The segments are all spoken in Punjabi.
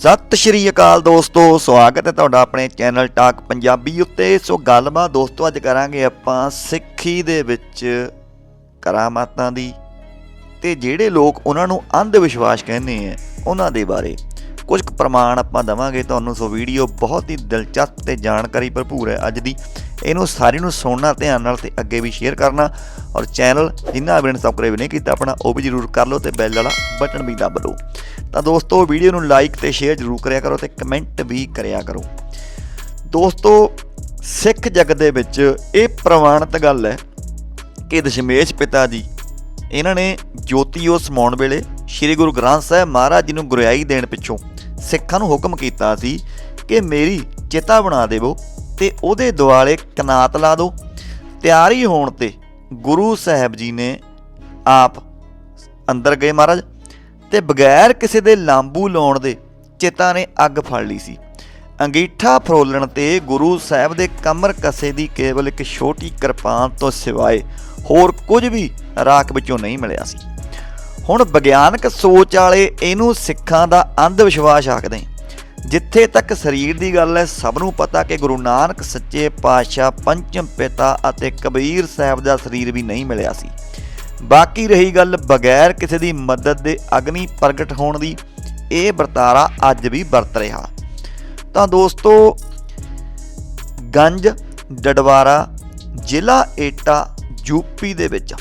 ਸਤਿ ਸ਼੍ਰੀ ਅਕਾਲ ਦੋਸਤੋ, ਸਵਾਗਤ ਹੈ ਤੁਹਾਡਾ ਆਪਣੇ ਚੈਨਲ ਟਾਕ ਪੰਜਾਬੀ ਉੱਤੇ। ਸੋ ਗੱਲਬਾਤ ਦੋਸਤੋ, ਅੱਜ ਕਰਾਂਗੇ ਆਪਾਂ ਸਿੱਖੀ ਦੇ ਵਿੱਚ ਕਰਾਮਾਤਾਂ ਦੀ। ਤੇ ਜਿਹੜੇ ਲੋਕ ਉਹਨਾਂ ਨੂੰ ਅੰਧ ਵਿਸ਼ਵਾਸ ਕਹਿੰਦੇ ਆ, ਉਹਨਾਂ ਦੇ ਬਾਰੇ ਕੁਝ ਕੁ ਪ੍ਰਮਾਣ ਆਪਾਂ ਦਵਾਂਗੇ ਤੁਹਾਨੂੰ। ਸੋ ਵੀਡੀਓ ਬਹੁਤ ਹੀ ਦਿਲਚਸਪ ਤੇ ਜਾਣਕਾਰੀ ਭਰਪੂਰ ਹੈ ਅੱਜ ਦੀ। ਇਹਨੂੰ ਸਾਰੀ ਨੂੰ ਸੁਣਨਾ, ਧਿਆਨ ਨਾਲ ਤੇ ਅੱਗੇ ਵੀ ਸ਼ੇਅਰ ਕਰਨਾ ਔਰ ਚੈਨਲ ਜਿੰਨਾ ਵੀ ਸਬਸਕ੍ਰਾਈਬ ਨਹੀਂ ਕੀਤਾ ਆਪਣਾ, ਉਹ ਵੀ ਜਰੂਰ ਕਰ ਲਓ ਤੇ ਬੈਲ ਵਾਲਾ ਬਟਨ ਵੀ ਦਬ ਲਓ। ਤਾਂ ਦੋਸਤੋ ਵੀਡੀਓ ਨੂੰ ਲਾਈਕ ਤੇ ਸ਼ੇਅਰ ਜਰੂਰ ਕਰਿਆ ਕਰੋ ਤੇ ਕਮੈਂਟ ਵੀ ਕਰਿਆ ਕਰੋ। ਦੋਸਤੋ, ਸਿੱਖ ਜਗਤ ਦੇ ਵਿੱਚ ਇਹ ਪ੍ਰਮਾਣਿਤ ਗੱਲ ਹੈ ਕਿ ਦਸ਼ਮੇਸ਼ ਪਿਤਾ ਜੀ, ਇਹਨਾਂ ਨੇ ਜੋਤੀ ਉਹ ਸਮਾਉਣ ਵੇਲੇ ਸ੍ਰੀ ਗੁਰੂ ਗ੍ਰੰਥ ਸਾਹਿਬ ਮਹਾਰਾਜ ਜੀ ਨੂੰ ਗੁਰਿਆਈ ਦੇਣ ਪਿੱਛੋਂ ਸਿੱਖਾਂ ਨੂੰ ਹੁਕਮ ਕੀਤਾ ਸੀ ਕਿ ਮੇਰੀ ਚਿਤਾ ਬਣਾ ਦੇਵੋ ਤੇ ਉਹਦੇ ਦੁਆਲੇ ਕਨਾਤ ਲਾ ਦਿਓ। ਤਿਆਰੀ ਹੋਣ ਤੇ ਗੁਰੂ ਸਾਹਿਬ ਜੀ ਨੇ ਆਪ ਅੰਦਰ ਗਏ ਮਹਾਰਾਜ ਤੇ ਬਗੈਰ ਕਿਸੇ ਦੇ ਲਾਂਬੂ ਲਾਉਣ ਦੇ ਚਿਤਾ ਨੇ ਅੱਗ ਫੜ ਲਈ ਸੀ। ਅੰਗੀਠਾ ਫਰੋਲਣ ਤੇ ਗੁਰੂ ਸਾਹਿਬ ਦੇ ਕਮਰ ਕਸੇ ਦੀ ਕੇਵਲ ਇੱਕ ਛੋਟੀ ਕਿਰਪਾਨ ਤੋਂ ਸਿਵਾਏ ਹੋਰ ਕੁਝ ਵੀ ਰਾਖ ਵਿੱਚੋਂ ਨਹੀਂ ਮਿਲਿਆ ਸੀ। ਹੁਣ ਵਿਗਿਆਨਕ ਸੋਚ ਵਾਲੇ ਇਹਨੂੰ ਸਿੱਖਾਂ ਦਾ ਅੰਧ ਵਿਸ਼ਵਾਸ ਆਖਦੇ ਜਿੱਥੇ ਤੱਕ ਸਰੀਰ ਦੀ ਗੱਲ ਹੈ, ਸਭ ਨੂੰ ਪਤਾ ਕਿ ਗੁਰੂ ਨਾਨਕ ਸੱਚੇ ਪਾਤਸ਼ਾਹ ਪੰਚਮ ਪਿਤਾ ਅਤੇ ਕਬੀਰ ਸਾਹਿਬ ਦਾ ਸਰੀਰ ਵੀ ਨਹੀਂ ਮਿਲਿਆ ਸੀ। ਬਾਕੀ ਰਹੀ ਗੱਲ ਬਗੈਰ ਕਿਸੇ ਦੀ ਮਦਦ ਦੇ ਅਗਨੀ ਪ੍ਰਗਟ ਹੋਣ ਦੀ, ਇਹ ਵਰਤਾਰਾ ਅੱਜ ਵੀ ਵਰਤ ਰਿਹਾ। ਤਾਂ ਦੋਸਤੋ, ਗੰਜ, ਡਡਵਾਰਾ, ਜ਼ਿਲ੍ਹਾ ਏਟਾ ਯੂਪੀ ਦੇ ਵਿੱਚ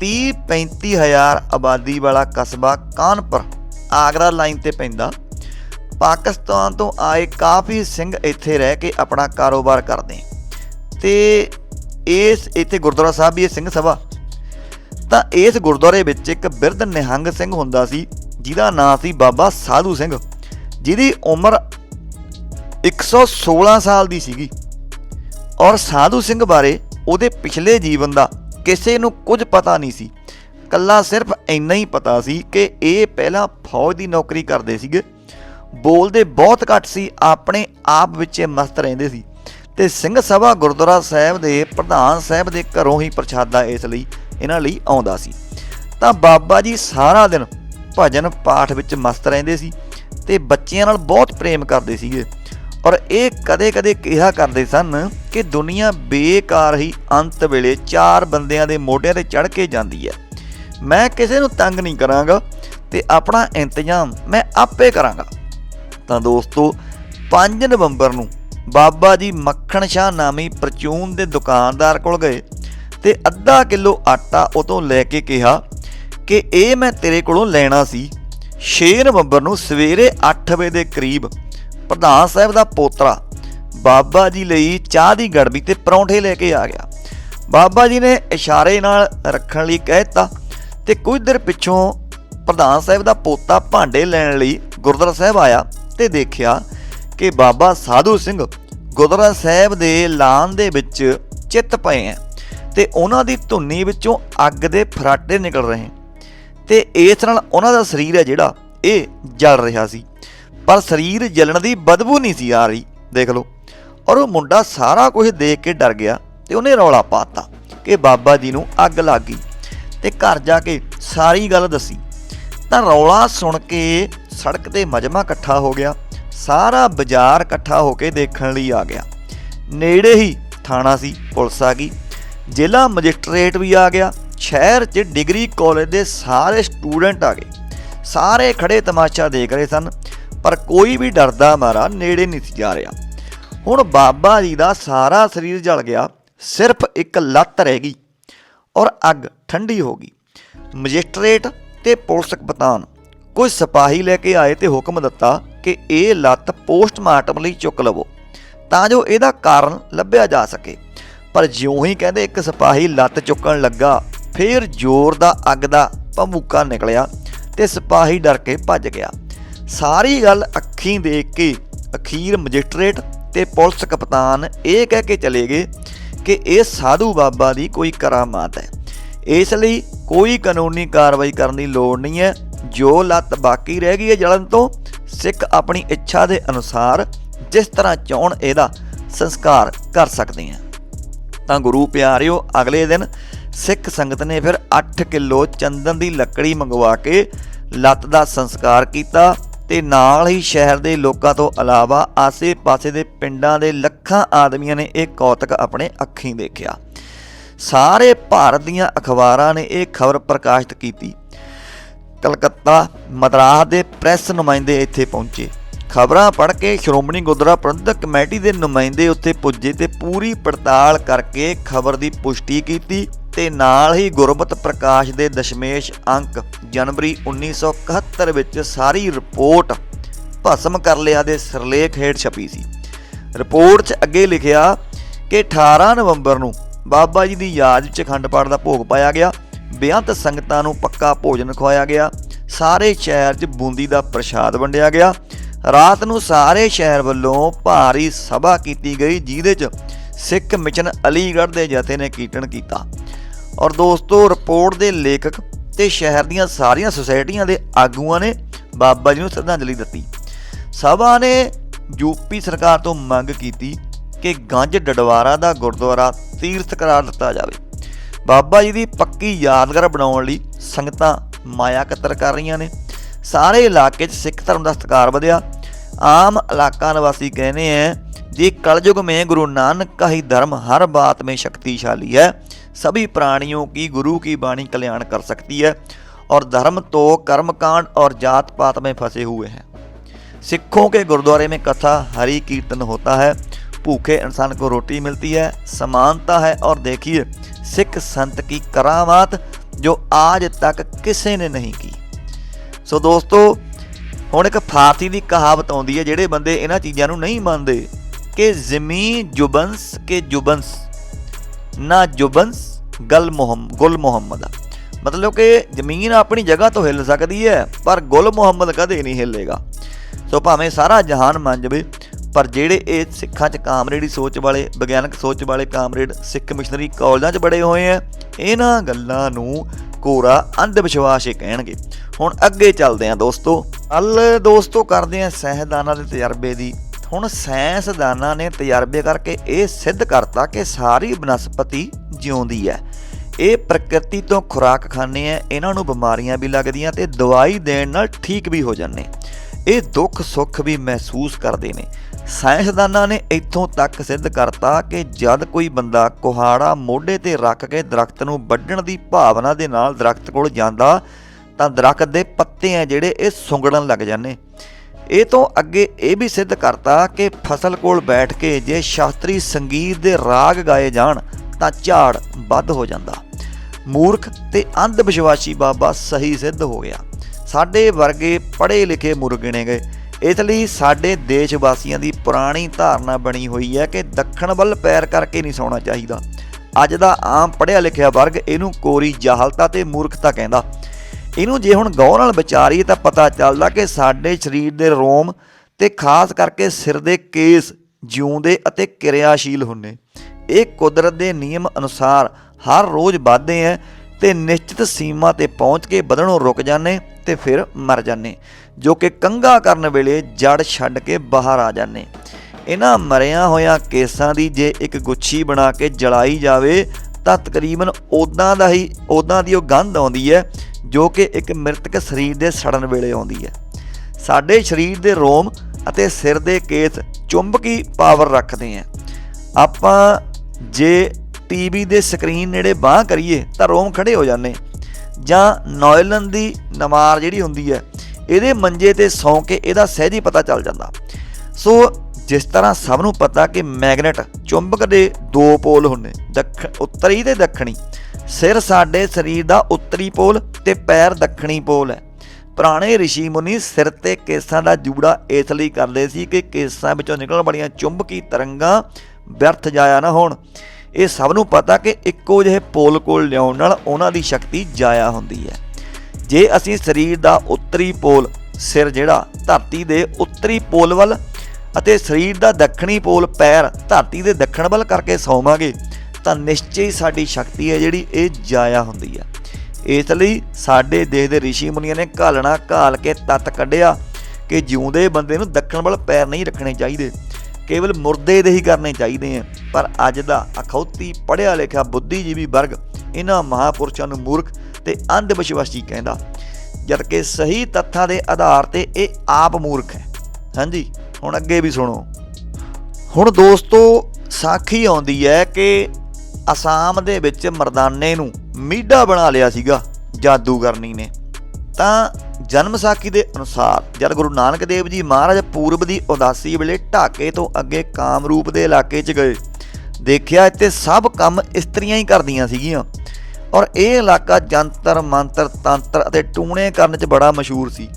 30 35 ਹਜ਼ਾਰ ਆਬਾਦੀ ਵਾਲਾ ਕਸਬਾ ਕਾਨਪੁਰ, ਆਗਰਾ ਲਾਈਨ ਤੇ ਪੈਂਦਾ। ਪਾਕਿਸਤਾਨ ਤੋਂ ਆਏ ਕਾਫੀ ਸਿੰਘ ਇੱਥੇ ਰਹਿ ਕੇ ਆਪਣਾ ਕਾਰੋਬਾਰ ਕਰਦੇ ਤੇ ਇਸ ਇੱਥੇ ਗੁਰਦੁਆਰਾ ਸਾਹਿਬ ਵੀ ਇਹ ਸਿੰਘ ਸਭਾ। ਤਾਂ ਇਸ ਗੁਰਦੁਆਰੇ ਵਿੱਚ ਇੱਕ ਬਿਰਧ ਨਿਹੰਗ ਸਿੰਘ ਹੁੰਦਾ ਸੀ, ਜਿਹਦਾ ਨਾਂ ਸੀ ਬਾਬਾ ਸਾਧੂ ਸਿੰਘ, ਜਿਹਦੀ ਉਮਰ 116 ਸਾਲ ਦੀ ਸੀਗੀ। ਔਰ ਸਾਧੂ ਸਿੰਘ ਬਾਰੇ ਉਹਦੇ ਪਿਛਲੇ ਜੀਵਨ ਦਾ ਕਿਸੇ ਨੂੰ ਕੁਝ ਪਤਾ ਨਹੀਂ ਸੀ। ਕੱਲਾ ਸਿਰਫ ਇੰਨਾ ਹੀ ਪਤਾ ਸੀ ਕਿ ਇਹ ਪਹਿਲਾਂ ਫੌਜ ਦੀ ਨੌਕਰੀ ਕਰਦੇ ਸੀਗੇ। ਬੋਲਦੇ ਬਹੁਤ ਘੱਟ ਸੀ, ਆਪਣੇ ਆਪ ਵਿੱਚ ਮਸਤ ਰਹਿੰਦੇ ਸੀ। ਤੇ ਸਿੰਘ ਸਭਾ ਗੁਰਦੁਆਰਾ ਸਾਹਿਬ ਦੇ ਪ੍ਰਧਾਨ ਸਾਹਿਬ ਦੇ ਘਰੋਂ ਹੀ ਪ੍ਰਸ਼ਾਦਾ ਇਸ ਲਈ ਇਹਨਾਂ ਲਈ ਆਉਂਦਾ ਸੀ। ਤਾਂ ਬਾਬਾ ਜੀ ਸਾਰਾ ਦਿਨ ਭਜਨ ਪਾਠ ਵਿੱਚ ਮਸਤ ਰਹਿੰਦੇ ਸੀ ਤੇ ਬੱਚਿਆਂ ਨਾਲ ਬਹੁਤ ਪ੍ਰੇਮ ਕਰਦੇ ਸੀਗੇ। ਪਰ ਇਹ ਕਦੇ-ਕਦੇ ਕਿਹਾ ਕਰਦੇ ਸਨ ਕਿ ਦੁਨੀਆ ਬੇਕਾਰ ਹੀ ਅੰਤ ਵੇਲੇ ਚਾਰ ਬੰਦਿਆਂ ਦੇ ਮੋਢਿਆਂ ਤੇ ਚੜ ਕੇ ਜਾਂਦੀ ਹੈ। ਮੈਂ ਕਿਸੇ ਨੂੰ ਤੰਗ ਨਹੀਂ ਕਰਾਂਗਾ ਤੇ ਆਪਣਾ ਇੰਤਜ਼ਾਮ ਮੈਂ ਆਪੇ ਕਰਾਂਗਾ। ਤਾਂ ਦੋਸਤੋ 5 ਨਵੰਬਰ ਨੂੰ ਬਾਬਾ ਜੀ ਮੱਖਣ ਸ਼ਾਹ ਨਾਮੀ ਪ੍ਰਚੂਨ ਦੇ ਦੁਕਾਨਦਾਰ ਕੋਲ ਗਏ ਤੇ ਅੱਧਾ ਕਿਲੋ ਆਟਾ ਉਹ ਤੋਂ ਲੈ ਕੇ ਕਿਹਾ ਕਿ ਇਹ ਮੈਂ ਤੇਰੇ ਕੋਲੋਂ ਲੈਣਾ ਸੀ। 6 ਨਵੰਬਰ ਨੂੰ ਸਵੇਰੇ 8 ਵਜੇ ਦੇ ਕਰੀਬ ਪ੍ਰਧਾਨ ਸਾਹਿਬ ਦਾ ਪੋਤਰਾ ਬਾਬਾ ਜੀ ਲਈ ਚਾਹ ਦੀ ਗੜਬੀ ਤੇ ਪਰੌਂਠੇ ਲੈ ਕੇ ਆ ਗਿਆ। ਬਾਬਾ ਜੀ ਨੇ ਇਸ਼ਾਰੇ ਨਾਲ ਰੱਖਣ ਲਈ ਕਹਿਤਾ ਤੇ ਕੁਝ ਦੇਰ ਪਿੱਛੋਂ ਪ੍ਰਧਾਨ ਸਾਹਿਬ ਦਾ ਪੋਤਾ ਭਾਂਡੇ ਲੈਣ ਲਈ ਗੁਰਦੁਆਰਾ ਸਾਹਿਬ ਆਇਆ। ਤੇ ਦੇਖਿਆ ਕਿ ਬਾਬਾ ਸਾਧੂ ਸਿੰਘ ਗੁਰਦੁਆਰਾ ਸਾਹਿਬ ਦੇ ਲਾਨ ਦੇ ਵਿੱਚ ਚਿੱਤ ਪਏ ਆ ਤੇ ਉਹਨਾਂ ਦੀ ਧੁੰਨੀ ਵਿੱਚੋਂ ਅੱਗ ਦੇ ਫਰਾਟੇ ਨਿਕਲ ਰਹੇ ਤੇ ਇਸ ਨਾਲ ਉਹਨਾਂ ਦਾ ਸਰੀਰ ਹੈ ਜਿਹੜਾ, ਇਹ ਜਲ ਰਿਹਾ ਸੀ। ਪਰ ਸਰੀਰ ਜਲਣ ਦੀ ਬਦਬੂ ਨਹੀਂ ਸੀ ਆ ਰਹੀ, ਦੇਖ ਲਓ। ਔਰ ਉਹ ਮੁੰਡਾ ਸਾਰਾ ਕੁਝ ਦੇਖ ਕੇ ਡਰ ਗਿਆ ਤੇ ਉਹਨੇ ਰੌਲਾ ਪਾਤਾ ਕਿ ਬਾਬਾ ਜੀ ਨੂੰ ਅੱਗ ਲੱਗ ਗਈ ਤੇ ਘਰ ਜਾ ਕੇ ਸਾਰੀ ਗੱਲ ਦੱਸੀ। ਤਾਂ ਰੌਲਾ ਸੁਣ ਕੇ ਸੜਕ ਤੇ ਮਜਮਾ ਇਕੱਠਾ ਹੋ ਗਿਆ, ਸਾਰਾ ਬਾਜ਼ਾਰ ਇਕੱਠਾ ਹੋ ਕੇ ਦੇਖਣ ਲਈ ਆ ਗਿਆ। ਨੇੜੇ ਹੀ ਥਾਣਾ ਸੀ, ਪੁਲਿਸ ਆ ਗਈ। ਜ਼ਿਲ੍ਹਾ ਮੈਜਿਸਟ੍ਰੇਟ ਵੀ ਆ ਗਿਆ, ਸ਼ਹਿਰ 'ਚ ਡਿਗਰੀ ਕਾਲਜ ਦੇ ਸਾਰੇ ਸਟੂਡੈਂਟ ਆ ਗਏ। ਸਾਰੇ ਖੜੇ ਤਮਾਸ਼ਾ ਦੇਖ ਰਹੇ ਸਨ, ਪਰ ਕੋਈ ਵੀ ਡਰਦਾ ਮਾਰਾ ਨੇੜੇ ਨਹੀਂ ਸੀ ਜਾ ਰਿਹਾ। ਹੁਣ ਬਾਬਾ ਜੀ ਦਾ ਸਾਰਾ ਸਰੀਰ ਜਲ ਗਿਆ, ਸਿਰਫ ਇੱਕ ਲੱਤ ਰਹਿ ਗਈ ਔਰ ਅੱਗ ਠੰਡੀ ਹੋ ਗਈ। ਮੈਜਿਸਟ੍ਰੇਟ ਤੇ ਪੁਲਿਸ ਕਪਤਾਨ ਕੋਈ ਸਿਪਾਹੀ ਲੈ ਕੇ ਆਏ ਤੇ ਹੁਕਮ ਦਿੱਤਾ ਕਿ ਇਹ ਲੱਤ ਪੋਸਟਮਾਰਟਮ ਲਈ ਚੁੱਕ ਲਵੋ, ਤਾਂ ਜੋ ਇਹਦਾ ਕਾਰਨ ਲੱਭਿਆ ਜਾ ਸਕੇ। ਪਰ ਜਿਉਂ ਹੀ ਕਹਿੰਦੇ ਇੱਕ ਸਿਪਾਹੀ ਲੱਤ ਚੁੱਕਣ ਲੱਗਾ, ਫੇਰ ਜ਼ੋਰ ਦਾ ਅੱਗ ਦਾ ਭਮੂਕਾ ਨਿਕਲਿਆ ਤੇ ਸਿਪਾਹੀ ਡਰ ਕੇ ਭੱਜ ਗਿਆ। ਸਾਰੀ ਗੱਲ ਅੱਖੀਂ ਦੇਖ ਕੇ ਅਖੀਰ ਮੈਜਿਸਟ੍ਰੇਟ ਤੇ ਪੁਲਿਸ ਕਪਤਾਨ ਇਹ ਕਹਿ ਕੇ ਚਲੇ ਗਏ ਕਿ ਇਹ ਸਾਧੂ ਬਾਬਾ ਦੀ ਕੋਈ ਕਰਾਮਾਤ ਹੈ। ਇਸ ਲਈ ਕੋਈ ਕਾਨੂੰਨੀ ਕਾਰਵਾਈ ਕਰਨ ਦੀ ਲੋੜ ਨਹੀਂ ਹੈ। ਜੋ ਲੱਤ ਬਾਕੀ ਰਹਿ ਗਈ ਹੈ ਜਲਨ ਤੋਂ, ਸਿੱਖ ਆਪਣੀ ਇੱਛਾ ਦੇ ਅਨੁਸਾਰ ਜਿਸ ਤਰ੍ਹਾਂ ਚਾਹਣ ਇਹਦਾ ਸੰਸਕਾਰ ਕਰ ਸਕਦੇ ਆ ਤਾਂ ਗੁਰੂ ਪਿਆਰਿਓ, ਅਗਲੇ ਦਿਨ ਸਿੱਖ ਸੰਗਤ ਨੇ ਫਿਰ 8 ਕਿਲੋ ਚੰਦਨ ਦੀ ਲੱਕੜੀ ਮੰਗਵਾ ਕੇ ਲੱਤ ਦਾ ਸੰਸਕਾਰ ਕੀਤਾ ਤੇ ਨਾਲ ਹੀ ਸ਼ਹਿਰ ਦੇ ਲੋਕਾਂ ਤੋਂ ਇਲਾਵਾ ਆਸੇ-ਪਾਸੇ ਦੇ ਪਿੰਡਾਂ ਦੇ ਲੱਖਾਂ ਆਦਮੀਆਂ ਨੇ ਇਹ ਕੌਤਕ ਆਪਣੇ ਅੱਖੀਂ ਦੇਖਿਆ। ਸਾਰੇ ਭਾਰਤ ਦੀਆਂ ਅਖਬਾਰਾਂ ਨੇ ਇਹ ਖਬਰ ਪ੍ਰਕਾਸ਼ਿਤ ਕੀਤੀ। ਕਲਕੱਤਾ ਮਦਰਾਸ ਦੇ ਪ੍ਰੈਸ ਨੁਮਾਇੰਦੇ ਇੱਥੇ ਪਹੁੰਚੇ। ਖਬਰਾਂ ਪੜ੍ਹ ਕੇ ਸ਼੍ਰੋਮਣੀ ਗੁਰਦੁਆਰਾ ਪ੍ਰਬੰਧਕ ਕਮੇਟੀ ਦੇ ਨੁਮਾਇੰਦੇ ਉੱਥੇ ਪੁੱਜੇ ਤੇ ਪੂਰੀ ਪੜਤਾਲ ਕਰਕੇ ਖਬਰ ਦੀ ਪੁਸ਼ਟੀ ਕੀਤੀ ਤੇ ਨਾਲ ਹੀ ਗੁਰਮਤ ਪ੍ਰਕਾਸ਼ ਦੇ ਦਸ਼ਮੇਸ਼ ਅੰਕ ਜਨਵਰੀ 1971 ਵਿੱਚ ਸਾਰੀ ਰਿਪੋਰਟ ਭਸਮ ਕਰ ਲਿਆ ਦੇ ਸਿਰਲੇਖ ਹੇਠ ਛਪੀ ਸੀ। ਰਿਪੋਰਟ 'ਚ ਅੱਗੇ ਲਿਖਿਆ ਕਿ 18 ਨਵੰਬਰ ਨੂੰ ਬਾਬਾ ਜੀ ਦੀ ਯਾਦ 'ਚ ਅਖੰਡ ਪਾਠ ਦਾ ਭੋਗ ਪਾਇਆ ਗਿਆ ਬੇਅੰਤ ਸੰਗਤਾਂ ਨੂੰ ਪੱਕਾ ਭੋਜਨ ਖਵਾਇਆ ਗਿਆ। ਸਾਰੇ ਸ਼ਹਿਰ 'ਚ ਬੂੰਦੀ ਦਾ ਪ੍ਰਸ਼ਾਦ ਵੰਡਿਆ ਗਿਆ। ਰਾਤ ਨੂੰ ਸਾਰੇ ਸ਼ਹਿਰ ਵੱਲੋਂ ਭਾਰੀ ਸਭਾ ਕੀਤੀ ਗਈ, ਜਿਹਦੇ 'ਚ ਸਿੱਖ ਮਿਸ਼ਨ ਅਲੀਗੜ੍ਹ ਦੇ ਜਥੇ ਨੇ ਕੀਰਤਨ ਕੀਤਾ। ਔਰ ਦੋਸਤੋ, ਰਿਪੋਰਟ ਦੇ ਲੇਖਕ ਤੇ ਸ਼ਹਿਰ ਦੀਆਂ ਸਾਰੀਆਂ ਸੁਸਾਇਟੀਆਂ ਦੇ ਆਗੂਆਂ ਨੇ ਬਾਬਾ ਜੀ ਨੂੰ ਸ਼ਰਧਾਂਜਲੀ ਦਿੱਤੀ। ਸਭਾ ਨੇ ਯੂਪੀ ਸਰਕਾਰ ਤੋਂ ਮੰਗ ਕੀਤੀ ਕਿ ਗੰਜ ਡਡਵਾਰਾ ਦਾ ਗੁਰਦੁਆਰਾ ਤੀਰਥ ਕਰਾਰ ਦਿੱਤਾ ਜਾਵੇ। ਬਾਬਾ ਜੀ ਦੀ ਪੱਕੀ ਯਾਦਗਾਰ ਬਣਾਉਣ ਲਈ ਸੰਗਤਾਂ ਮਾਇਆ ਇਕੱਤਰ ਕਰ ਰਹੀਆਂ ਨੇ ਸਾਰੇ ਇਲਾਕੇ 'ਚ ਸਿੱਖ ਧਰਮ ਦਾ ਸਤਿਕਾਰ ਵਧਿਆ ਆਮ ਇਲਾਕਾ ਨਿਵਾਸੀ ਕਹਿੰਦੇ ਹੈ ਜੀ कलयुग में गुरु नानक का ही धर्म हर बात में शक्तिशाली है सभी प्राणियों की गुरु की वाणी कल्याण कर सकती है और धर्म तो कर्मकांड और जात पात में फंसे हुए हैं सिखों के गुरुद्वारे में कथा हरि कीर्तन होता है भूखे इंसान को रोटी मिलती है समानता है और देखिए ਸਿੱਖ ਸੰਤ ਕੀ ਕਰਾਮਾਤ ਜੋ ਆਜ ਤੱਕ ਕਿਸੇ ਨੇ ਨਹੀਂ ਕੀ। ਸੋ ਦੋਸਤੋ, ਹੁਣ ਇੱਕ ਫਾਰਸੀ ਦੀ ਕਹਾਵਤ ਆਉਂਦੀ ਹੈ, ਜਿਹੜੇ ਬੰਦੇ ਇਹਨਾਂ ਚੀਜ਼ਾਂ ਨੂੰ ਨਹੀਂ ਮੰਨਦੇ, ਕਿ ਜ਼ਮੀਨ ਜੁਬੰਸ ਕੇ ਜੁਬੰਸ, ਨਾ ਜੁਬੰਸ ਗਲ ਮੁਹੰਮ, ਗੁਲ ਮੁਹੰਮਦ ਮਤਲਬ ਕਿ ਜ਼ਮੀਨ ਆਪਣੀ ਜਗ੍ਹਾ ਤੋਂ ਹਿੱਲ ਸਕਦੀ ਹੈ, ਪਰ ਗੁਲ ਮੁਹੰਮਦ ਕਦੇ ਨਹੀਂ ਹਿੱਲੇਗਾ। ਸੋ ਭਾਵੇਂ ਸਾਰਾ ਜਹਾਨ ਮੰਨ ਜਵੇ ਪਰ ਜਿਹੜੇ ਇਹ ਸਿੱਖਾਂ 'ਚ ਕਾਮਰੇਡੀ ਸੋਚ ਵਾਲੇ, ਵਿਗਿਆਨਕ ਸੋਚ ਵਾਲੇ ਕਾਮਰੇਡ ਸਿੱਖ ਮਿਸ਼ਨਰੀ ਕਾਲਜਾਂ 'ਚ ਬੜੇ ਹੋਏ ਆ, ਇਹਨਾਂ ਗੱਲਾਂ ਨੂੰ ਕੋਰਾ ਅੰਧ ਵਿਸ਼ਵਾਸ ਹੀ ਕਹਿਣਗੇ। ਹੁਣ ਅੱਗੇ ਚੱਲਦੇ ਆ ਦੋਸਤੋ। ਅੱਲ ਦੋਸਤੋ ਕਰਦੇ ਆ ਸਹਿਦਾਨਾਂ ਦੇ ਤਜਰਬੇ ਦੀ। ਹੁਣ ਸਾਇੰਸਦਾਨਾਂ ਨੇ ਤਜਰਬੇ ਕਰਕੇ ਇਹ ਸਿੱਧ ਕਰਤਾ ਕਿ ਸਾਰੀ ਬਨਸਪਤੀ ਜਿਉਂਦੀ ਹੈ। ਇਹ ਪ੍ਰਕਿਰਤੀ ਤੋਂ ਖੁਰਾਕ ਖਾਂਦੇ ਆ, ਇਹਨਾਂ ਨੂੰ ਬਿਮਾਰੀਆਂ ਵੀ ਲੱਗਦੀਆਂ ਤੇ ਦਵਾਈ ਦੇਣ ਨਾਲ ਠੀਕ ਵੀ ਹੋ ਜਾਂਦੇ। ਇਹ ਦੁੱਖ ਸੁੱਖ ਵੀ ਮਹਿਸੂਸ ਕਰਦੇ ਨੇ। ਸਾਇੰਸਦਾਨਾਂ ਨੇ ਇੱਥੋਂ ਤੱਕ ਸਿੱਧ ਕਰਤਾ ਕਿ ਜਦ ਕੋਈ ਬੰਦਾ ਕੁਹਾੜਾ ਮੋਢੇ ਤੇ ਰੱਖ ਕੇ ਦਰਖਤ ਨੂੰ ਵੱਢਣ ਦੀ ਭਾਵਨਾ ਦੇ ਨਾਲ ਦਰਖਤ ਕੋਲ ਜਾਂਦਾ, ਤਾਂ ਦਰਖਤ ਦੇ ਪੱਤੇ ਆ ਜਿਹੜੇ ਇਹ ਸੁੰਗੜਨ ਲੱਗ ਜਾਂਦੇ। ਇਹ ਤੋਂ ਅੱਗੇ ਇਹ ਵੀ ਸਿੱਧ ਕਰਤਾ ਕਿ ਫਸਲ ਕੋਲ ਬੈਠ ਕੇ ਜੇ ਸ਼ਾਸਤਰੀ ਸੰਗੀਤ ਦੇ ਰਾਗ ਗਾਏ ਜਾਣ, ਤਾਂ ਝਾੜ ਵੱਧ ਹੋ ਜਾਂਦਾ। ਮੂਰਖ ਤੇ ਅੰਧ ਵਿਸ਼ਵਾਸੀ ਬਾਬਾ ਸਹੀ ਸਿੱਧ ਹੋ ਗਿਆ। ਸਾਡੇ ਵਰਗੇ ਪੜ੍ਹੇ ਲਿਖੇ ਮੁਰਗਣੇ ਗਏ। ਇਸ ਲਈ ਸਾਡੇ ਦੇਸ਼ ਵਾਸੀਆਂ ਦੀ ਪੁਰਾਣੀ ਧਾਰਨਾ ਬਣੀ ਹੋਈ ਹੈ ਕਿ ਦੱਖਣ ਵੱਲ ਪੈਰ ਕਰਕੇ ਨਹੀਂ ਸੌਣਾ ਚਾਹੀਦਾ। ਅੱਜ ਦਾ ਆਮ ਪੜ੍ਹਿਆ ਲਿਖਿਆ ਵਰਗ ਇਹਨੂੰ ਕੋਰੀ ਜਾਹਲਤਾ ਤੇ ਮੂਰਖਤਾ ਕਹਿੰਦਾ। ਇਹਨੂੰ ਜੇ ਹੁਣ ਗੌਰ ਨਾਲ ਵਿਚਾਰੀਏ ਤਾਂ ਪਤਾ ਚੱਲਦਾ ਕਿ ਸਾਡੇ ਸਰੀਰ ਦੇ ਰੋਮ ਤੇ ਖਾਸ ਕਰਕੇ ਸਿਰ ਦੇ ਕੇਸ ਜਿਉਂਦੇ ਅਤੇ ਕਿਰਿਆਸ਼ੀਲ ਹੁੰਨੇ ਇਹ ਕੁਦਰਤ ਦੇ ਨਿਯਮ ਅਨੁਸਾਰ ਹਰ ਰੋਜ਼ ਵੱਧਦੇ ਐ ਤੇ ਨਿਸ਼ਚਿਤ ਸੀਮਾ ਤੇ ਪਹੁੰਚ ਕੇ ਵਧਣੋਂ ਰੁਕ ਜਾਂਦੇ। ਤੇ ਫਿਰ ਮਰ ਜਾਂਦੇ। ਜੋ ਕਿ ਕੰਗਾ ਕਰਨ ਵੇਲੇ ਜੜ ਛੱਡ ਕੇ ਬਾਹਰ ਆ ਜਾਂਦੇ। ਇਹਨਾਂ ਮਰਿਆ ਹੋਇਆ ਕੇਸਾਂ ਦੀ ਜੇ ਇੱਕ ਗੁੱਛੀ ਬਣਾ ਕੇ ਜਲਾਈ ਜਾਵੇ, ਤਾਂ ਤਕਰੀਬਨ ਉਦਾਂ ਦਾ ਹੀ ਉਦਾਂ ਦੀ ਉਹ ਗੰਧ ਆਉਂਦੀ ਹੈ, ਜੋ ਕਿ ਇੱਕ ਮ੍ਰਿਤਕ ਸਰੀਰ ਦੇ ਸੜਨ ਵੇਲੇ ਆਉਂਦੀ ਹੈ। ਸਾਡੇ ਸਰੀਰ ਦੇ ਰੋਮ ਅਤੇ ਸਿਰ ਦੇ ਕੇਸ ਚੁੰਬਕੀ ਪਾਵਰ ਰੱਖਦੇ ਆ ਆਪਾਂ ਜੇ ਟੀਵੀ ਦੇ ਸਕਰੀਨ ਨੇੜੇ ਬਾਹ ਕਰੀਏ, ਤਾਂ ਰੋਮ ਖੜੇ ਹੋ ਜਾਂਦੇ। ਜਾਂ ਨੋਇਲਨ ਦੀ ਨਮਾਰ ਜਿਹੜੀ ਹੁੰਦੀ ਹੈ, ਇਹਦੇ ਮੰਜੇ ਤੇ ਸੌਂ ਕੇ ਇਹਦਾ ਸਹਿਜ ਹੀ ਪਤਾ ਚੱਲ ਜਾਂਦਾ। ਸੋ ਜਿਸ ਤਰ੍ਹਾਂ ਸਭ ਨੂੰ ਪਤਾ ਕਿ ਮੈਗਨੇਟ ਚੁੰਬਕ ਦੇ ਦੋ ਪੋਲ ਹੁੰਦੇ, ਦੱਖ, ਉੱਤਰੀ ਤੇ ਦੱਖਣੀ, ਸਿਰ ਸਾਡੇ ਸਰੀਰ ਦਾ ਉੱਤਰੀ ਪੋਲ ਤੇ ਪੈਰ ਦੱਖਣੀ ਪੋਲ ਹੈ। ਪੁਰਾਣੇ ઋષਿ ਮੁਨੀ ਸਿਰ ਤੇ ਕੇਸਾਂ ਦਾ ਜੂੜਾ ਇਸ ਲਈ ਕਰਦੇ ਸੀ ਕਿ ਕੇਸਾਂ ਵਿੱਚੋਂ ਨਿਕਲਣ ਵਾਲੀਆਂ ਚੁੰਬਕੀ ਤਰੰਗਾਂ ਵਿਅਰਥ ਜਾਇਆ ਨਾ ਹੋਣ। ਇਹ ਸਭ ਨੂੰ ਪਤਾ ਕਿ ਇੱਕੋ ਜਿਹੇ ਪੋਲ ਕੋਲ ਲਿਆਉਣ ਨਾਲ ਉਹਨਾਂ ਦੀ ਸ਼ਕਤੀ ਜਾਇਆ ਹੁੰਦੀ ਹੈ। ਜੇ ਅਸੀਂ ਸਰੀਰ ਦਾ ਉੱਤਰੀ ਪੋਲ, ਸਿਰ ਜਿਹੜਾ, ਧਰਤੀ ਦੇ ਉੱਤਰੀ ਪੋਲ ਵੱਲ ਅਤੇ ਸਰੀਰ ਦਾ ਦੱਖਣੀ ਪੋਲ ਪੈਰ ਧਰਤੀ ਦੇ ਦੱਖਣ ਵੱਲ ਕਰਕੇ ਸੌਵਾਂਗੇ, ਤਾਂ ਨਿਸ਼ਚੈ ਸਾਡੀ ਸ਼ਕਤੀ ਹੈ ਜਿਹੜੀ ਇਹ ਜਾਇਆ ਹੁੰਦੀ ਹੈ। ਇਸ ਲਈ ਸਾਡੇ ਦੇਸ਼ ਦੇ ઋષਿ ਮੁਨੀਆਂ ਨੇ ਘਾਲਣਾ ਘਾਲ ਕੇ ਤੱਤ ਕੱਢਿਆ ਕਿ ਜਿਉਂਦੇ ਬੰਦੇ ਨੂੰ ਦੱਖਣ ਵੱਲ ਪੈਰ ਨਹੀਂ ਰੱਖਣੇ ਚਾਹੀਦੇ। ਕੇਵਲ ਮੁਰਦੇ ਦੇ ਹੀ ਕਰਨੇ ਚਾਹੀਦੇ ਆ। ਪਰ ਅੱਜ ਦਾ ਅਖੌਤੀ ਪੜਿਆ ਲਿਖਿਆ ਬੁੱਧੀਜੀਵੀ ਵਰਗ ਇਹਨਾਂ ਮਹਾਪੁਰਸ਼ਾਂ ਨੂੰ ਮੂਰਖ ਤੇ ਅੰਧ ਵਿਸ਼ਵਾਸੀ ਕਹਿੰਦਾ, ਜਦਕਿ ਸਹੀ ਤੱਥਾਂ ਦੇ ਆਧਾਰ ਤੇ ਇਹ ਆਪ ਮੂਰਖ ਹੈ। ਹਾਂਜੀ, ਹੁਣ ਅੱਗੇ ਵੀ ਸੁਣੋ। ਹੁਣ ਦੋਸਤੋ, ਸਾਖੀ ਆਉਂਦੀ ਹੈ ਕਿ ਅਸਾਮ ਦੇ ਵਿੱਚ ਮਰਦਾਨੇ ਨੂੰ ਮੀਡਾ ਬਣਾ ਲਿਆ ਸੀਗਾ ਜਾਦੂਗਰਨੀ ਨੇ। ਤਾਂ ਜਨਮ ਸਾਖੀ ਦੇ ਅਨੁਸਾਰ ਜਦ ਗੁਰੂ ਨਾਨਕ ਦੇਵ ਜੀ ਮਹਾਰਾਜ ਪੂਰਬ ਦੀ ਉਦਾਸੀ ਵੇਲੇ ਢਾਕੇ ਤੋਂ ਅੱਗੇ ਕਾਮਰੂਪ ਦੇ ਇਲਾਕੇ 'ਚ ਗਏ, ਦੇਖਿਆ ਇੱਥੇ ਸਭ ਕੰਮ ਇਸਤਰੀਆਂ ਹੀ ਕਰਦੀਆਂ ਸੀਗੀਆਂ ਔਰ ਇਹ ਇਲਾਕਾ ਜੰਤਰ, ਮੰਤਰ, ਤੰਤਰ ਅਤੇ ਟੂਣੇ ਕਰਨ 'ਚ ਬੜਾ ਮਸ਼ਹੂਰ ਸੀ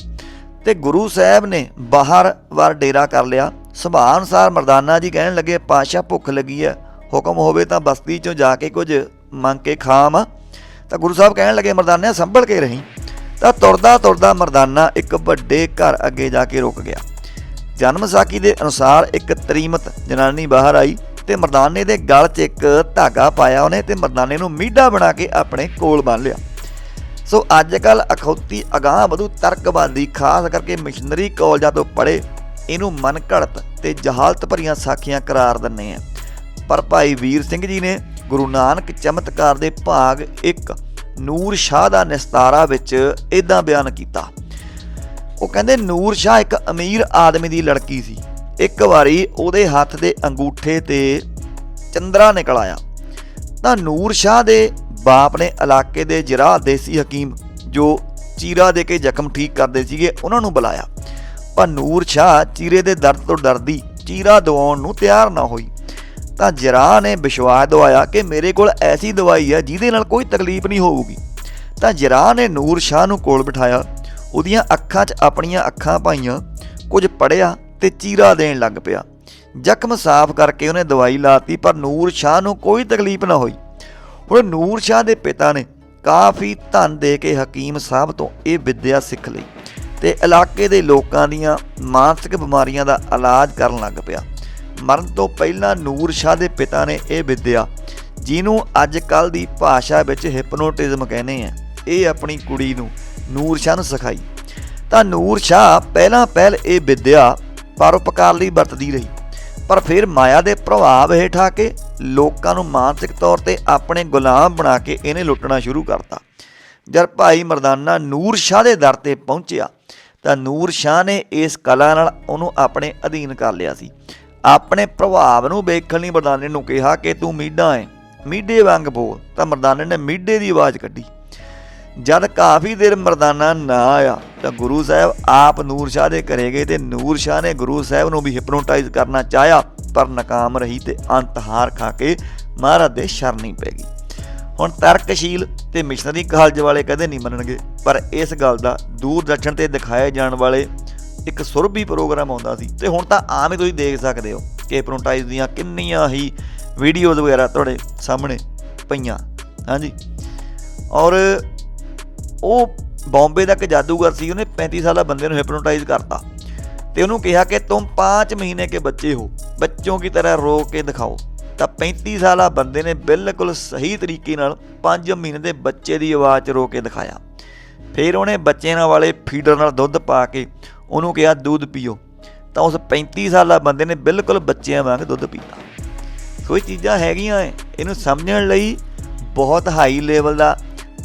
ਤੇ ਗੁਰੂ ਸਾਹਿਬ ਨੇ ਬਾਹਰ ਵਾਰ ਡੇਰਾ ਕਰ ਲਿਆ। ਸੁਭਾਅ ਅਨੁਸਾਰ ਮਰਦਾਨਾ ਜੀ ਕਹਿਣ ਲੱਗੇ ਪਾਸ਼ਾ ਭੁੱਖ ਲੱਗੀ ਹੈ ਹੁਕਮ ਹੋਵੇ ਤਾਂ ਬਸਤੀ 'ਚੋਂ ਜਾ ਕੇ ਕੁਝ ਮੰਗ ਕੇ ਖਾਮ ਤਾਂ ਗੁਰੂ ਸਾਹਿਬ ਕਹਿਣ ਲੱਗੇ, ਮਰਦਾਨਿਆ, ਸੰਭਲ ਕੇ ਰਹੀਂ। ਤਾਂ ਤੁਰਦਾ ਤੁਰਦਾ ਮਰਦਾਨਾ ਇੱਕ ਵੱਡੇ ਘਰ ਅੱਗੇ ਜਾ ਕੇ ਰੁਕ ਗਿਆ। ਜਨਮ ਸਾਖੀ ਦੇ ਅਨੁਸਾਰ ਇੱਕ ਤਰੀਮਤ ਜਨਾਨੀ ਬਾਹਰ ਆਈ ਤੇ ਮਰਦਾਨੇ ਦੇ ਗਲ 'ਚ ਇੱਕ ਧਾਗਾ ਪਾਇਆ ਉਹਨੇ ਤੇ ਮਰਦਾਨੇ ਨੂੰ ਮੀਡਾ ਬਣਾ ਕੇ ਆਪਣੇ ਕੋਲ ਬੰਨ ਲਿਆ। ਸੋ ਅੱਜ ਕੱਲ ਅਖੌਤੀ ਅਗਾਹ ਵਧੂ ਤਰਕਵਾਦੀ, ਖਾਸ ਕਰਕੇ ਮਿਸ਼ਨਰੀ ਕਾਲਜਾਂ ਤੋਂ ਪੜ੍ਹੇ ਇਹਨੂੰ ਮਨ ਘੜਤ ਤੇ ਜਹਾਲਤ ਭਰੀਆਂ ਸਾਖੀਆਂ ਕਰਾਰ ਦਿੰਨੇ ਆ। ਪਰ ਭਾਈ ਵੀਰ ਸਿੰਘ ਜੀ ਨੇ ਗੁਰੂ ਨਾਨਕ ਚਮਤਕਾਰ ਦੇ ਭਾਗ 1 ਨੂਰ ਸ਼ਾਹ ਦਾ ਨਿਸਤਾਰਾ ਵਿੱਚ ਇਦਾਂ ਬਿਆਨ ਕੀਤਾ। ਉਹ ਕਹਿੰਦੇ, ਨੂਰ ਸ਼ਾਹ ਇੱਕ ਅਮੀਰ ਆਦਮੀ ਦੀ ਲੜਕੀ ਸੀ। ਇੱਕ ਵਾਰੀ ਉਹਦੇ ਹੱਥ ਦੇ ਅੰਗੂਠੇ ਤੇ ਚੰਦਰਾ ਨਿਕਲ ਆਇਆ। ਤਾਂ ਨੂਰ ਸ਼ਾਹ ਦੇ ਬਾਪ ਨੇ ਇਲਾਕੇ ਦੇ ਜਰਾ ਦੇਸੀ ਹਕੀਮ, ਜੋ ਚੀਰਾ ਦੇ ਕੇ ਜ਼ਖਮ ਠੀਕ ਕਰਦੇ ਸੀਗੇ, ਉਹਨਾਂ ਨੂੰ ਬੁਲਾਇਆ। ਪਰ ਨੂਰ ਸ਼ਾਹ ਚੀਰੇ ਦੇ ਦਰਦ ਤੋਂ ਡਰਦੀ, ਚੀਰਾ ਦਵਾਉਣ ਨੂੰ ਤਿਆਰ ਨਾ ਹੋਈ। ਤਾਂ ਜਰਾ ਨੇ ਵਿਸ਼ਵਾਸ ਦਵਾਇਆ ਕਿ ਮੇਰੇ ਕੋਲ ਐਸੀ ਦਵਾਈ ਹੈ ਜਿਹਦੇ ਨਾਲ ਕੋਈ ਤਕਲੀਫ ਨਹੀਂ ਹੋਊਗੀ। ਤਾਂ ਜਰਾ ਨੇ ਨੂਰ ਸ਼ਾਹ ਨੂੰ ਕੋਲ ਬਿਠਾਇਆ। ਉਹਦੀਆਂ ਅੱਖਾਂ 'ਚ ਆਪਣੀਆਂ ਅੱਖਾਂ ਪਾਈਆਂ। ਕੁਝ ਪੜਿਆ ਤੇ ਚੀਰਾ ਦੇਣ ਲੱਗ ਪਿਆ। ਜ਼ਖਮ ਸਾਫ਼ ਕਰਕੇ ਉਹਨੇ ਦਵਾਈ ਲਾਤੀ, ਪਰ ਨੂਰ ਸ਼ਾਹ ਨੂੰ ਕੋਈ ਤਕਲੀਫ ਨਾ ਹੋਈ। ਹੁਣ ਨੂਰ ਸ਼ਾਹ ਦੇ ਪਿਤਾ ਨੇ ਕਾਫੀ ਧਨ ਦੇ ਕੇ ਹਕੀਮ ਸਾਹਿਬ ਤੋਂ ਇਹ ਵਿੱਦਿਆ ਸਿੱਖ ਲਈ ਤੇ ਇਲਾਕੇ ਦੇ ਲੋਕਾਂ ਦੀਆਂ ਮਾਨਸਿਕ ਬਿਮਾਰੀਆਂ ਦਾ ਇਲਾਜ ਕਰਨ ਲੱਗ ਪਿਆ। ਮਰਨ ਤੋਂ ਪਹਿਲਾਂ ਨੂਰ ਸ਼ਾਹ ਦੇ ਪਿਤਾ ਨੇ ਇਹ ਵਿੱਦਿਆ, ਜਿਹਨੂੰ ਅੱਜ ਕੱਲ ਦੀ ਭਾਸ਼ਾ ਵਿੱਚ ਹਿਪਨੋਟਿਜ਼ਮ ਕਹਿੰਦੇ ਆ, ਇਹ ਆਪਣੀ ਕੁੜੀ ਨੂੰ ਨੂਰ ਸ਼ਾਹ ਨੂੰ ਸਿਖਾਈ। ਤਾਂ ਨੂਰ ਸ਼ਾਹ ਪਹਿਲਾਂ ਪਹਿਲ ਇਹ ਵਿੱਦਿਆ ਪਰਉਪਕਾਰ ਲਈ ਵਰਤਦੀ ਰਹੀ। ਪਰ ਫਿਰ ਮਾਇਆ ਦੇ ਪ੍ਰਭਾਵ ਹੇਠ ਆ ਕੇ ਲੋਕਾਂ ਨੂੰ ਮਾਨਸਿਕ ਤੌਰ ਤੇ ਆਪਣੇ ਗੁਲਾਮ ਬਣਾ ਕੇ ਇਹਨੇ ਲੁੱਟਣਾ ਸ਼ੁਰੂ ਕਰਤਾ। ਜਦ ਭਾਈ ਮਰਦਾਨਾ ਨੂਰ ਸ਼ਾਹ ਦੇ ਦਰ ਤੇ ਪਹੁੰਚਿਆ, ਤਾਂ ਨੂਰ ਸ਼ਾਹ ਨੇ ਇਸ ਕਲਾ ਨਾਲ ਉਹਨੂੰ ਆਪਣੇ ਅਧੀਨ ਕਰ ਲਿਆ ਸੀ। ਆਪਣੇ ਪ੍ਰਭਾਵ ਨੂੰ ਵੇਖਣ ਲਈ ਮਰਦਾਨੇ ਨੂੰ ਕਿਹਾ ਕਿ ਤੂੰ ਮੀਡਾ ਹੈ, ਮੀਡੇ ਵਾਂਗ ਬੋਲ। ਤਾਂ ਮਰਦਾਨੇ ਨੇ ਮੀਡੇ ਦੀ ਆਵਾਜ਼ ਕੱਢੀ। ਜਦ ਕਾਫੀ ਦੇਰ ਮਰਦਾਨਾ ਨਾ ਆਇਆ, ਤਾਂ ਗੁਰੂ ਸਾਹਿਬ ਆਪ ਨੂਰ ਸ਼ਾਹ ਦੇ ਘਰੇ ਗਏ ਤੇ ਨੂਰ ਸ਼ਾਹ ਨੇ ਗੁਰੂ ਸਾਹਿਬ ਨੂੰ ਵੀ ਹਿਪਨੋਟਾਈਜ਼ ਕਰਨਾ ਚਾਹਿਆ, ਪਰ ਨਾਕਾਮ ਰਹੀ ਤੇ ਅੰਤ ਹਾਰ ਖਾ ਕੇ ਮਹਾਰਾਜ ਦੇ ਸ਼ਰਨੀ ਪੈ ਗਈ। ਹੁਣ ਤਰਕਸ਼ੀਲ ਤੇ ਮਿਸ਼ਨਰੀ ਕਾਲਜ ਵਾਲੇ ਕਦੇ ਨਹੀਂ ਮੰਨਣਗੇ, ਪਰ ਇਸ ਗੱਲ ਦਾ ਦੂਰਦਰਸ਼ਨ ਤੇ ਦਿਖਾਏ ਜਾਣ ਵਾਲੇ ਇੱਕ ਸੁਰਭੀ ਪ੍ਰੋਗਰਾਮ ਆਉਂਦਾ ਸੀ ਤੇ ਹੁਣ ਤਾਂ ਆਮ ਹੀ ਤੁਸੀਂ ਦੇਖ ਸਕਦੇ ਹੋ ਕਿ ਹਿਪਨੋਟਾਈਜ਼ ਦੀਆਂ ਕਿੰਨੀਆਂ ਹੀ ਵੀਡੀਓਜ਼ ਵਗੈਰਾ ਤੁਹਾਡੇ ਸਾਹਮਣੇ ਪਈਆਂ। ਹਾਂਜੀ। ਔਰ ਉਹ ਬੰਬੇ ਦਾ ਇੱਕ ਜਾਦੂਗਰ ਸੀ, ਉਹਨੇ 35 ਸਾਲਾ ਬੰਦੇ ਨੂੰ ਹਿਪਨੋਟਾਈਜ਼ ਕਰਤਾ ਤੇ ਉਹਨੂੰ ਕਿਹਾ ਕਿ ਤੁਮ 5 ਮਹੀਨੇ ਕੇ ਬੱਚੇ ਹੋ, ਬੱਚੋਂ ਕੀ ਤਰ੍ਹਾਂ ਰੋ ਕੇ ਦਿਖਾਓ? ਤਾਂ 35 ਸਾਲਾ ਬੰਦੇ ਨੇ ਬਿਲਕੁਲ ਸਹੀ ਤਰੀਕੇ ਨਾਲ 5 ਮਹੀਨੇ ਦੇ ਬੱਚੇ ਦੀ ਆਵਾਜ਼ 'ਚ ਰੋ ਕੇ ਦਿਖਾਇਆ। ਫਿਰ ਉਹਨੇ ਬੱਚਿਆਂ ਵਾਲੇ ਫੀਡਰ ਨਾਲ ਦੁੱਧ ਪਾ ਕੇ ਉਹਨੂੰ ਕਿਹਾ, ਦੁੱਧ ਪੀਓ। ਤਾਂ ਉਸ 35 ਸਾਲਾ ਬੰਦੇ ਨੇ ਬਿਲਕੁਲ ਬੱਚਿਆਂ ਵਾਂਗ ਦੁੱਧ ਪੀਤਾ। ਸੋ ਇਹ ਚੀਜ਼ਾਂ ਹੈਗੀਆਂ ਐ। ਇਹਨੂੰ ਸਮਝਣ ਲਈ ਬਹੁਤ ਹਾਈ ਲੈਵਲ ਦਾ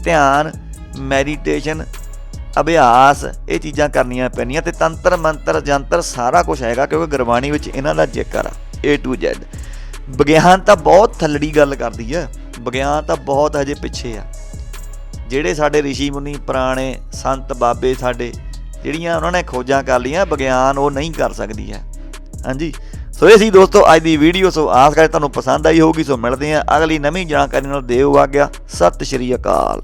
ਧਿਆਨ ਮੈਡੀਟੇਸ਼ਨ ਅਭਿਆਸ ਇਹ ਚੀਜ਼ਾਂ ਕਰਨੀਆਂ ਪੈਣੀਆਂ ਤੇ ਤੰਤਰ ਮੰਤਰ ਜੰਤਰ ਸਾਰਾ ਕੁਝ ਹੈਗਾ ਕਿਉਂਕਿ ਗੁਰਬਾਣੀ ਵਿੱਚ ਇਹਨਾਂ ਦਾ ਜ਼ਿਕਰ ਆ, A to Z ਵਿਗਿਆਨ ਤਾਂ ਬਹੁਤ ਥੱਲੜੀ ਗੱਲ ਕਰਦੀ ਹੈ ਵਿਗਿਆਨ ਤਾਂ ਬਹੁਤ ਹਜੇ ਪਿੱਛੇ ਆ। ਜਿਹੜੇ ਸਾਡੇ ਰਿਸ਼ੀ ਮੁਨੀ, ਪੁਰਾਣੇ ਸੰਤ ਬਾਬੇ ਸਾਡੇ ਜਿਹੜੀਆਂ ਉਹਨਾਂ ਨੇ ਖੋਜਾਂ ਕਰ ਲਈਆਂ, ਵਿਗਿਆਨ ਉਹ ਨਹੀਂ ਕਰ ਸਕਦੀ ਹੈ। ਹਾਂਜੀ? ਸੋ ਇਹ ਸੀ ਦੋਸਤੋ ਅੱਜ ਦੀ ਵੀਡੀਓ ਸੋ ਆਸ ਕਰਦੇ ਤੁਹਾਨੂੰ ਪਸੰਦ ਆਈ ਹੋਊਗੀ, ਸੋ ਮਿਲਦੇ ਹਾਂ ਅਗਲੀ ਨਵੀਂ ਜਾਣਕਾਰੀ ਨਾਲ। ਦੇਵ ਆ ਗਿਆ ਸਤਿ ਸ਼੍ਰੀ ਅਕਾਲ।